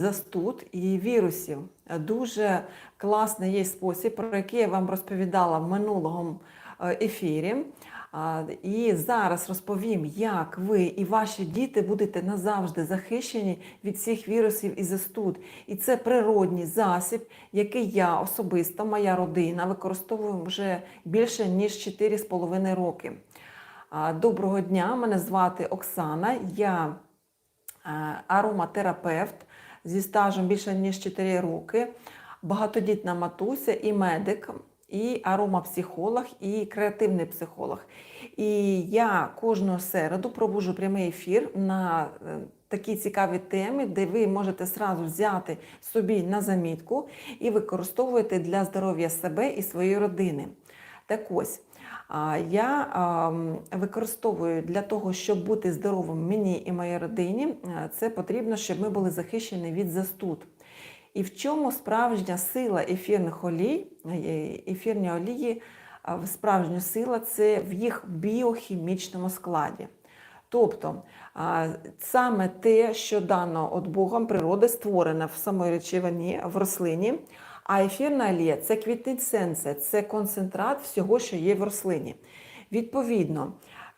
застуд і вірусів. Дуже класний є спосіб, про який я вам розповідала в минулому е, ефірі. І зараз розповім, як ви і ваші діти будете назавжди захищені від всіх вірусів і застуд. І це природній засіб, який я особисто, моя родина використовую вже більше ніж 4,5 роки. Доброго дня! Мене звати Оксана. Я е, ароматерапевт зі стажем більше ніж 4 роки, багатодітна матуся і медик, і аромапсихолог, і креативний психолог. І я кожну середу проводжу прямий ефір на е, такі цікаві теми, де ви можете сразу взяти собі на замітку і використовувати для здоров'я себе і своєї родини. Так ось. Я використовую для того, щоб бути здоровим мені і моїй родині, е, це потрібно, щоб ми були захищені від застуд. І в чому справжня сила ефірних олій, е, ефірні олії, справжня сила це в їх біохімічному складі. Тобто саме те, що дано від Богом природи, створене в самій речовині, в рослині, а ефірна олія це квітнесенція, це концентрат всього, що є в рослині. Відповідно,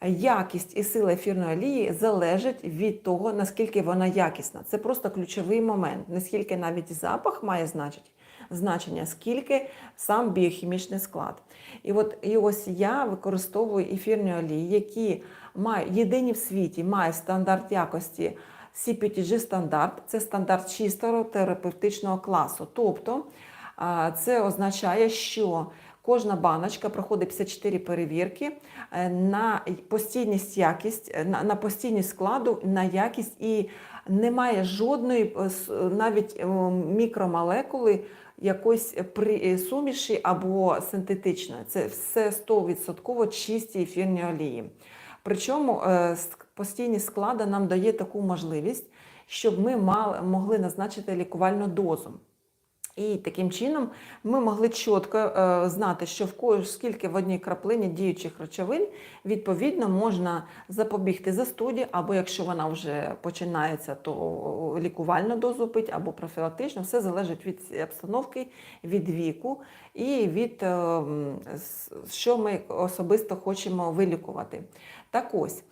якість і сила ефірної олії залежить від того, наскільки вона якісна. Це просто ключовий момент. Не скільки навіть запах має значить, значення, скільки сам біохімічний склад. І от і ось я використовую ефірні олії, які мають єдині в світі, мають стандарт якості CPTG стандарт, це стандарт чистого терапевтичного класу. Тобто це означає, що кожна баночка проходить 54 перевірки е, на постійність якість, е, на, постійність складу, на якість і немає жодної е, навіть е, мікромолекули якоїсь при- суміші або синтетичної. Це все 100% чисті ефірні олії. Причому постійність складу нам дає таку можливість, щоб ми мали, могли назначити лікувальну дозу. І таким чином ми могли чітко е, знати, що в ко- скільки в одній краплині діючих речовин відповідно можна запобігти застуді, або якщо вона вже починається, то лікувальну дозу пити, або профілактично. Все залежить від обстановки, від віку і від е, що ми особисто хочемо вилікувати. Так ось.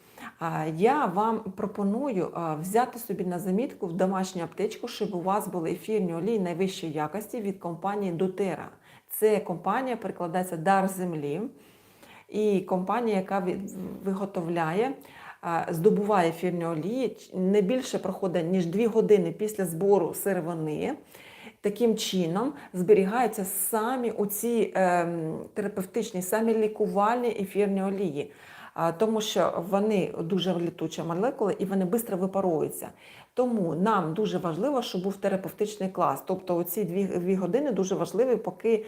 Я вам пропоную взяти собі на замітку в домашню аптечку, щоб у вас були ефірні олії найвищої якості від компанії doTERRA. Це компанія перекладається Дар землі. І компанія, яка виготовляє, здобуває ефірні олії, не більше проходить, ніж 2 години після збору сировини. Таким чином зберігаються самі оці ем, терапевтичні, самі лікувальні ефірні олії. Тому що вони дуже літучі молекули і вони швидко випаровуються. Тому нам дуже важливо, щоб був терапевтичний клас. Тобто оці дві, дві години дуже важливі, поки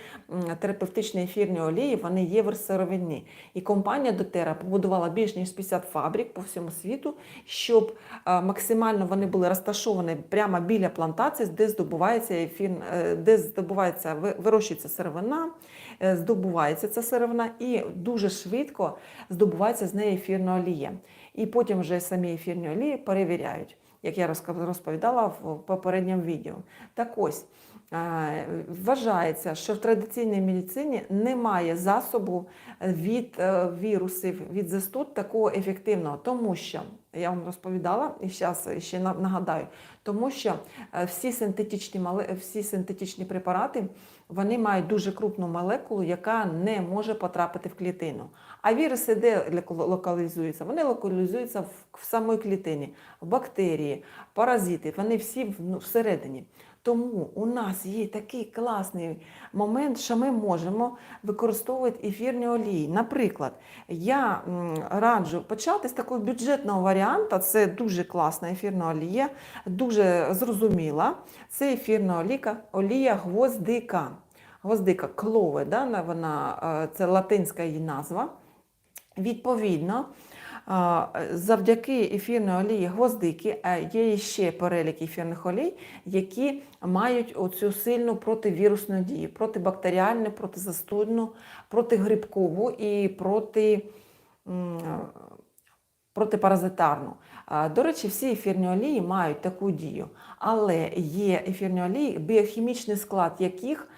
терапевтичні ефірні олії вони є в сировині. І компанія doTERRA побудувала більш ніж 50 фабрик по всьому світу, щоб максимально вони були розташовані прямо біля плантації, де здобувається ефір, е, де здобувається вирощується сировина, е, здобувається ця сировина, і дуже швидко здобувається з неї ефірна олія. І потім вже самі ефірні олії перевіряють, як я розповідала в попередньому відео. Так ось. е, Вважається, що в традиційній медицині немає засобу від е, вірусів, від застуд такого ефективного, тому що я вам розповідала і зараз ще нагадаю, тому що е, всі синтетичні, всі синтетичні препарати вони мають дуже крупну молекулу, яка не може потрапити в клітину. А віруси де лока- локалізуються? Вони локалізуються в, в самій клітині, в бактерії, паразити, вони всі ну, всередині. Тому у нас є такий класний момент, що ми можемо використовувати ефірні олії. Наприклад, я раджу почати з такого бюджетного варіанту. Це дуже класна ефірна олія, дуже зрозуміла. Це ефірна оліка, олія гвоздика. Гвоздика клове, да, вона, е, це латинська її назва. Відповідно, завдяки ефірної олії гвоздики є ще перелік ефірних олій, які мають оцю сильну противірусну дію, протибактеріальну, протизастудну, протигрибкову і проти протипаразитарну. До речі, всі ефірні олії мають таку дію, але є ефірні олії, біохімічний склад яких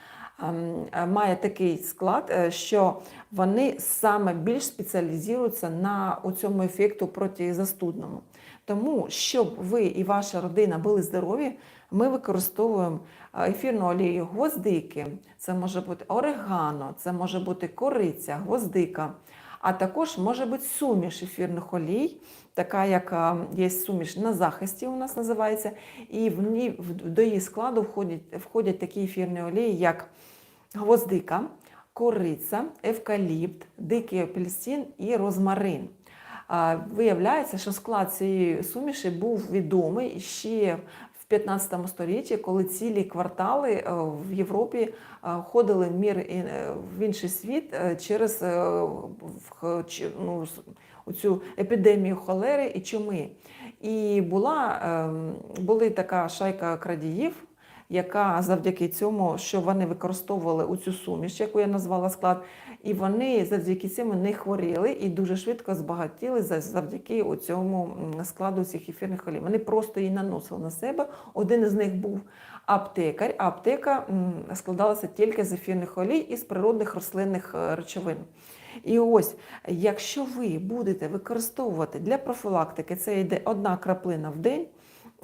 має такий склад, е, що вони саме більш спеціалізуються на цьому ефекту протизастудному. Тому, щоб ви і ваша родина були здорові, ми використовуємо е, ефірну олію гвоздики, це може бути орегано, це може бути кориця, гвоздика, а також може бути суміш ефірних олій, така як є суміш на захисті, у нас називається, і в ній до її складу входять, входять такі ефірні олії, як гвоздика, кориця, евкаліпт, дикий апельсин і розмарин. Виявляється, що склад цієї суміші був відомий ще в 15 столітті, коли цілі квартали е, в Європі е, ходили мір е, в інший світ через ну, оцю епідемію холери і чуми. І була, ем, були така шайка крадіїв, яка завдяки цьому, що вони використовували у цю суміш, яку я назвала склад, і вони завдяки цьому не хворіли і дуже швидко збагатіли за- завдяки цьому складу цих ефірних олій. Вони просто її наносили на себе. Один із них був аптекар. А аптека складалася тільки з ефірних олій і з природних рослинних е, речовин. І ось, якщо ви будете використовувати для профілактики, це йде одна краплина в день.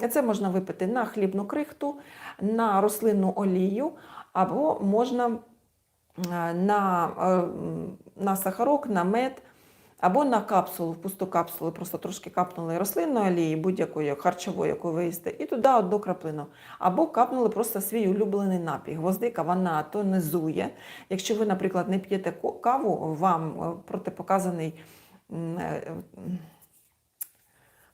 Це можна випити на хлібну крихту, на рослинну олію, або можна на, е, на сахарок, на мед, або на капсулу, в пусту капсулу, просто трошки капнули рослинної олії, будь-якої харчової, яку ви їсте, і туди одну краплину. Або капнули просто свій улюблений напій. Гвоздика вона тонизує. Якщо ви, наприклад, не п'єте каву, вам е, протипоказаний е,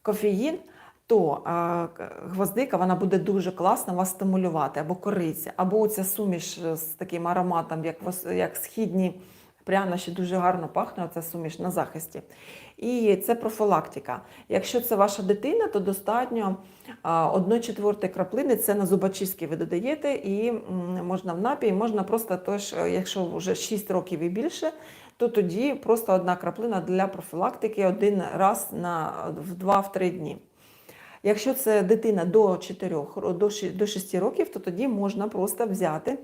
кофеїн, то а, гвоздика вона буде дуже класно вас стимулювати, або кориця, або ця суміш з таким ароматом, як, як східні прянощі, дуже гарно пахне ця суміш на захисті. І це профілактика. Якщо це ваша дитина, то достатньо 1 четвертої краплини, це на зубочистки ви додаєте, і можна в напій, можна просто тож, е, якщо вже 6 років і більше, то тоді просто одна краплина для профілактики один раз на в 2-3 дні. Якщо це дитина до 4, до 6 років, то тоді можна просто взяти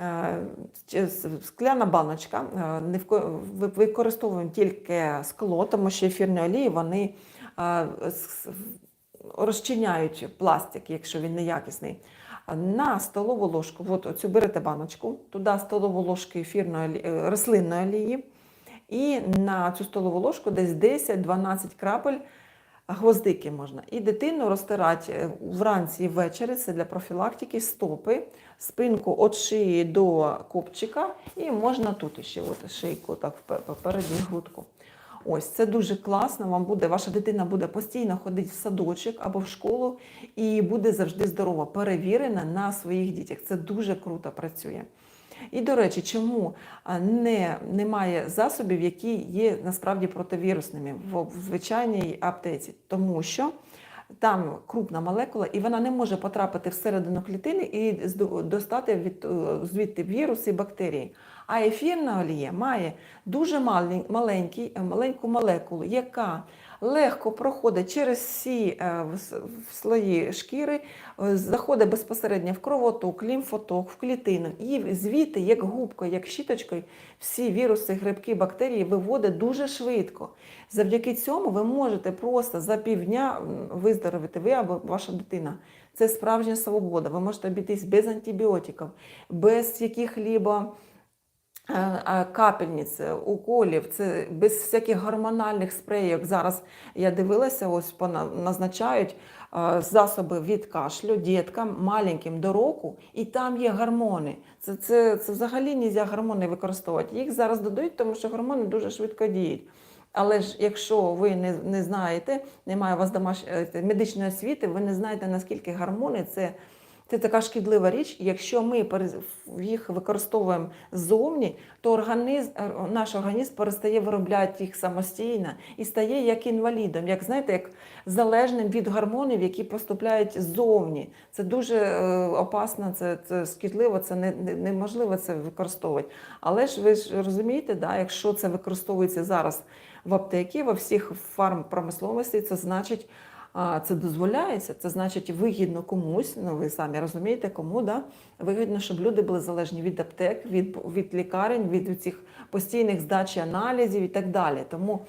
е, скляна баночка. е, використовуємо тільки скло, тому що ефірні олії вони е, розчиняють пластик, якщо він неякісний. На столову ложку, от оцю берете баночку, туди столову ложку ефірної рослинної олії, і на цю столову ложку десь 10-12 крапель гвоздики можна. І дитину розтирати е, вранці і ввечері, це для профілактики, стопи, спинку від шиї до копчика, і можна тут ще от шийку, так передню грудку. Ось це дуже класно. Вам буде, ваша дитина буде постійно ходити в садочок або в школу і буде завжди здорова, перевірена на своїх дітях. Це дуже круто працює. І, до речі, чому не, немає засобів, які є насправді противірусними в, звичайній аптеці? Тому що там крупна молекула, і вона не може потрапити всередину клітини і достати від, е, звідти віруси і бактерії. А ефірна олія має дуже маленький, маленьку молекулу, яка легко проходить через всі е, слої шкіри, е, заходить безпосередньо в кровоток, лімфоток, в клітину. І звідти, як губкою, як щіточкою, всі віруси, грибки, бактерії виводить дуже швидко. Завдяки цьому ви можете просто за півдня виздоровити ви або ваша дитина. Це справжня свобода. Ви можете обійтись без антибіотиків, без яких-либо капельниць, е, уколів, це без всяких гормональних спрейок. Зараз я дивилася, ось назначають е, засоби від кашлю діткам маленьким до року, і там є гормони. Це, це, це взагалі не можна гормони використовувати. Їх зараз додають, тому що гормони дуже швидко діють. Але ж якщо ви не, не знаєте, немає у вас домаш... е, медичної освіти, ви не знаєте, наскільки гормони це Це така шкідлива річ. Якщо ми їх використовуємо ззовні, то організм, наш організм перестає виробляти їх самостійно і стає як інвалідом, як знаєте, як залежним від гормонів, які поступляють ззовні. Це дуже е, опасно, це, це шкідливо, це не, не- неможливо це використовувати. Але ж ви ж розумієте, да, якщо це використовується зараз в аптекі, во всіх фармпромисловості, це значить. Це дозволяється, це значить вигідно комусь. Ну ви самі розумієте, кому да вигідно, щоб люди були залежні від аптек, від, від лікарень, від цих постійних здачі аналізів і так далі. Тому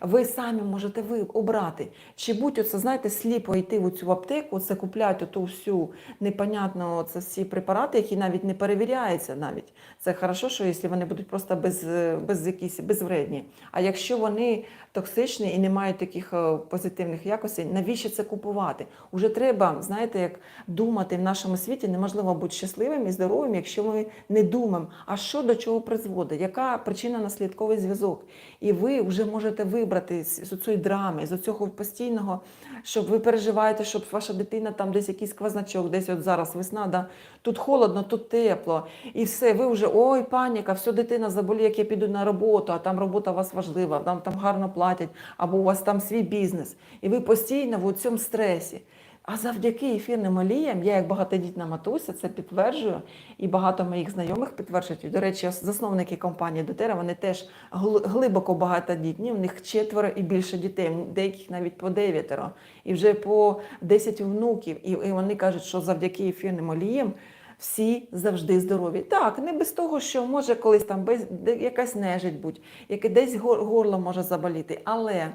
ви самі можете ви обрати, чи будь оце, знаєте, сліпо йти в цю аптеку, це купляти ту всю непонятну це всі препарати, які навіть не перевіряються навіть. Це хорошо, що якщо вони будуть просто без, без якісь безвредні. А якщо вони токсичні і не мають таких е, позитивних якостей, навіщо це купувати? Уже треба, знаєте, як думати в нашому світі, неможливо бути щасливим і здоровим, якщо ми не думаємо, а що до чого призводить, яка причина наслідковий зв'язок. І ви вже можете вибрати з цієї драми, з цього постійного, щоб ви переживаєте, щоб ваша дитина там десь якийсь сквознячок, десь от зараз весна, да, тут холодно, тут тепло, і все, ви вже ой, паніка, все, дитина заболіє, як я піду на роботу, а там робота у вас важлива, там, там гарно платять, або у вас там свій бізнес. І ви постійно в цьому стресі. А завдяки ефірним оліям, я як багатодітна матуся, це підтверджую, і багато моїх знайомих підтверджують. До речі, засновники компанії Дотера, вони теж гл- глибоко багатодітні, у них четверо і більше дітей, деяких навіть по дев'ятеро, і вже по 10 внуків. І, вони кажуть, що завдяки ефірним оліям всі завжди здорові. Так, не без того, що може колись там без, якась нежить будь, яке десь гор- горло може заболіти, але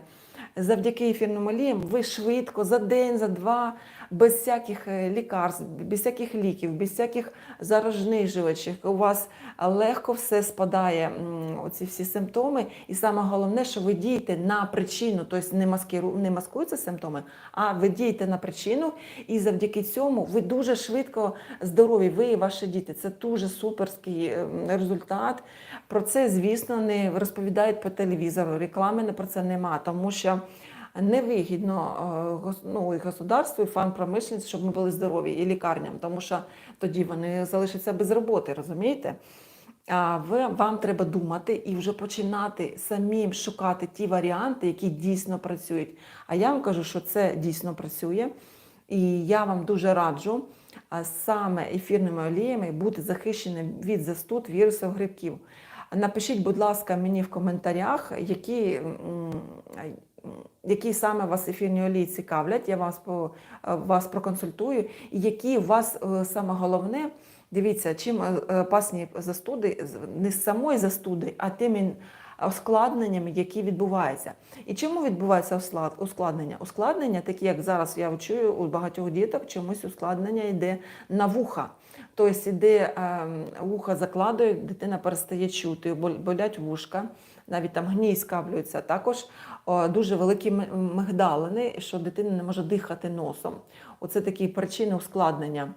завдяки ефірним оліям ви швидко за день, за два, без всяких е, лікарств, без всяких ліків, без всяких заражнижувачів, у вас легко все спадає, оці всі симптоми. І саме головне, що ви дієте на причину, тобто не, маскиру, не маскуються симптоми, а ви дієте на причину, і завдяки цьому ви дуже швидко здорові, ви і ваші діти. Це дуже суперський е, результат. Про це, звісно, не розповідають по телевізору. Реклами про це нема, тому що невигідно е, ну, і государству, і фармпромишленці, щоб ми були здорові, і лікарням, тому що тоді вони залишаться без роботи, розумієте? А ви, вам треба думати і вже починати самим шукати ті варіанти, які дійсно працюють. А я вам кажу, що це дійсно працює. І я вам дуже раджу саме ефірними оліями бути захищеним від застуд, вірусів, грибків. Напишіть, будь ласка, мені в коментарях, які, які саме вас ефірні олії цікавлять. Я вас, по, е, вас проконсультую. І які у вас е, саме головне, дивіться, чим е, е, опасні застуди не з самої застуди, а тими ускладненнями, які відбуваються. І чому відбувається ускладнення? Ускладнення, такі як зараз я чую у багатьох діток, чомусь ускладнення йде на вуха. Тобто йде ем, вуха закладують, дитина перестає чути, бол- болять вушка, навіть там гній скаплюється. Також дуже великі мигдалини, що дитина не може дихати носом. Оце такі причини ускладнення.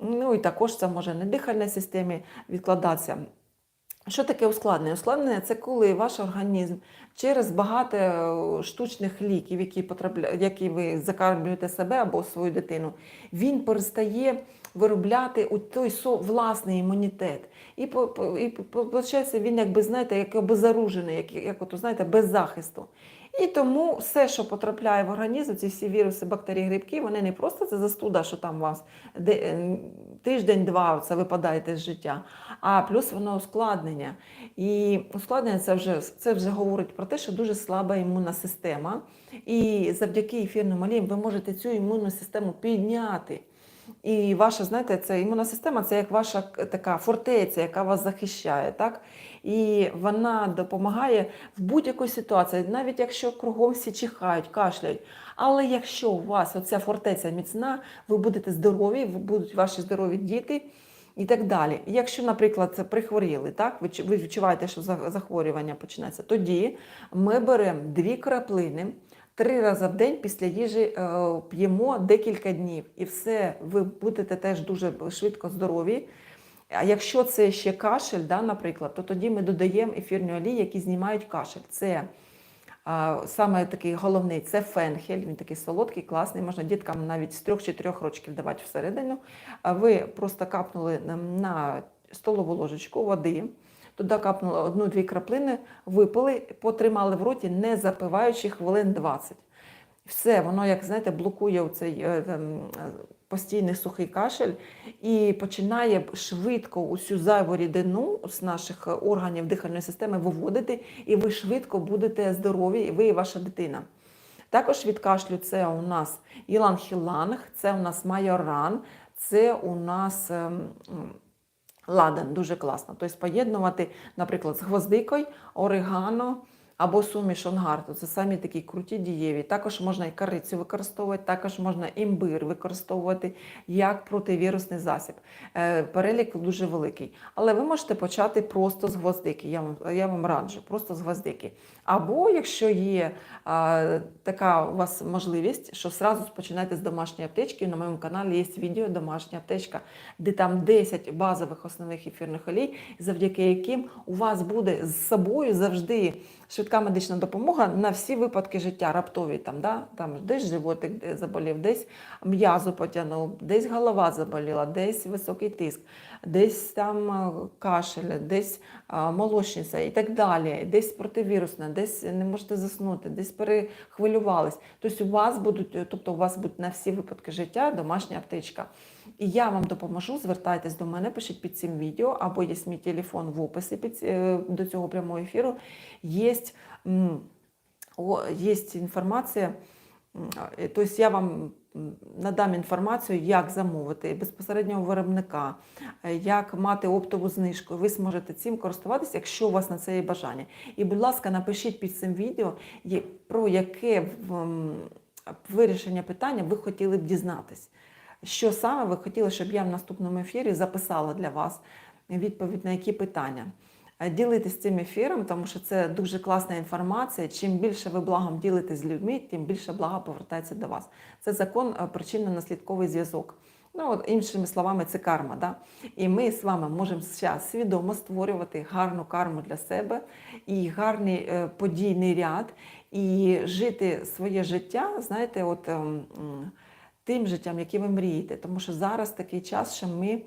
Ну і також це може на дихальній системі відкладатися. Що таке ускладнення? Ускладнення це коли ваш організм через багато е, штучних ліків, які потрапля... які ви закармлюєте себе або свою дитину, він перестає виробляти у той власний імунітет. І, і по- виходить, він якби знаєте, як обезоружений, як, як от, знаєте, без захисту. І тому все, що потрапляє в організм, ці всі віруси, бактерії, грибки, вони не просто це застуда, що там у вас е, тиждень-два це випадаєте з життя, а плюс воно ускладнення. І ускладнення це вже, це вже говорить про те, що дуже слаба імунна система. І завдяки ефірним оліям ви можете цю імунну систему підняти. І ваша, знаєте, це імунна система це як ваша така фортеця, яка вас захищає. Так? І вона допомагає в будь-якій ситуації, навіть якщо кругом всі чихають, кашляють. Але якщо у вас оця фортеця міцна, ви будете здорові, будуть ваші здорові діти і так далі. Якщо, наприклад, прихворіли, так, ви відчуваєте, що захворювання починається, тоді ми беремо дві краплини. Три рази в день після їжі е, п'ємо декілька днів, і все, ви будете теж дуже швидко здорові. А якщо це ще кашель, да, наприклад, то тоді ми додаємо ефірні олії, які знімають кашель. Це А, Саме такий головний це фенхель, він такий солодкий, класний, можна діткам навіть з 3-4 років давати всередину. А Ви просто капнули на столову ложечку води, туди капнули одну-дві краплини, випили, потримали в роті, не запиваючи хвилин 20. Все, воно, як знаєте, блокує цей постійний сухий кашель і починає швидко усю зайву рідину з наших е, органів дихальної системи виводити, і ви швидко будете здорові, ви і ваша дитина. Також від кашлю це у нас іланг-хіланг, це у нас майоран, це у нас ем, ладан, дуже класно. Тобто поєднувати, наприклад, з гвоздикою, орегано або суміш онгарту. Це самі такі круті дієві. Також можна і корицю використовувати, також можна імбир використовувати як противірусний засіб. Е, Перелік дуже великий. Але ви можете почати просто з гвоздики. Я вам, я вам раджу, просто з гвоздики. Або якщо є а, така у вас можливість, що зразу починайте з домашньої аптечки. На моєму каналі є відео Домашня аптечка, де там 10 базових основних ефірних олій, завдяки яким у вас буде з собою завжди швидка медична допомога на всі випадки життя, раптові там, да? там десь животик заболів, десь м'язо потягнув, десь голова заболіла, десь високий тиск, десь там кашель, десь молочниця і так далі, десь противірусна, десь не можете заснути, десь перехвилювались. Тобто у вас будуть, тобто у вас будуть на всі випадки життя домашня аптечка. І я вам допоможу, звертайтесь до мене, пишіть під цим відео, або є мій телефон в описі під, е, до цього прямого ефіру. Є, є інформація. Е, Тобто я вам надам інформацію, як замовити безпосереднього виробника, е, як мати оптову знижку. Ви зможете цим користуватися, якщо у вас на це є бажання. І, будь ласка, напишіть під цим відео, про яке вирішення питання ви хотіли б дізнатись. Що саме ви хотіли, щоб я в наступному ефірі записала для вас відповідь на які питання? Е, Ділитесь цим ефіром, тому що це дуже класна інформація. Чим більше ви благом ділитесь з людьми, тим більше блага повертається до вас. Це закон е, причинно-наслідковий зв'язок. Ну, от, іншими словами, це карма. Да? І ми з вами можемо зараз свідомо створювати гарну карму для себе і гарний е, подійний ряд, і жити своє життя, знаєте, от. ем, м, тим життям, яке ви мрієте. Тому що зараз такий час, що ми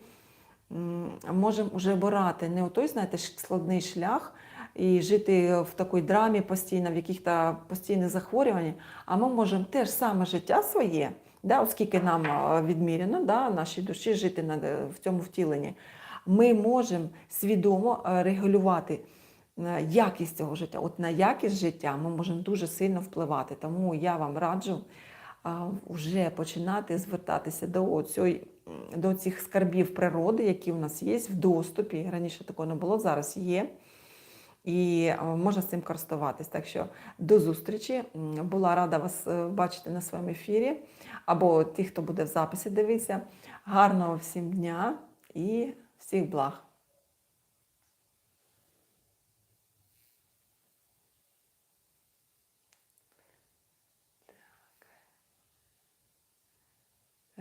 можемо вже обирати не той, знаєте, складний шлях і жити в такій драмі постійно, в яких-то постійних захворюваннях, а ми можемо те ж саме життя своє, да, оскільки нам а, відміряно, да, нашій душі жити в цьому втіленні, ми можемо свідомо е, регулювати е, якість цього життя. От на якість життя ми можемо дуже сильно впливати. Тому я вам раджу вже починати звертатися до, цієї, до цих скарбів природи, які в нас є в доступі. Раніше такого не було, зараз є. І можна з цим користуватись. Так що до зустрічі. Була рада вас е, бачити на своєму ефірі. Або ті, хто буде в записі дивитися. Гарного всім дня і всіх благ!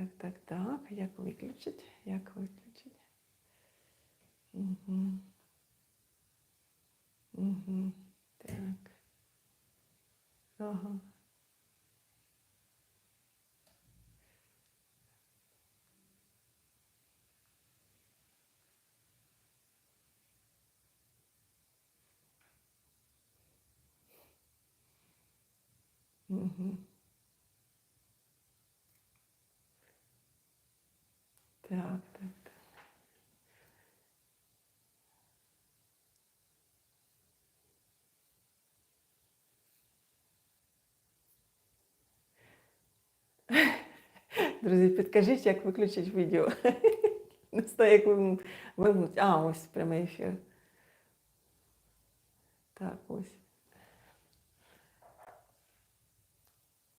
Так, так, так. Як виключить? Як виключить? Угу. Угу. Так. Ага. Угу. Так, так, так. Друзі, підкажіть, як виключити відео. Не знаю, як вим- вимкнути. А, ось прямий ефір. Так, ось.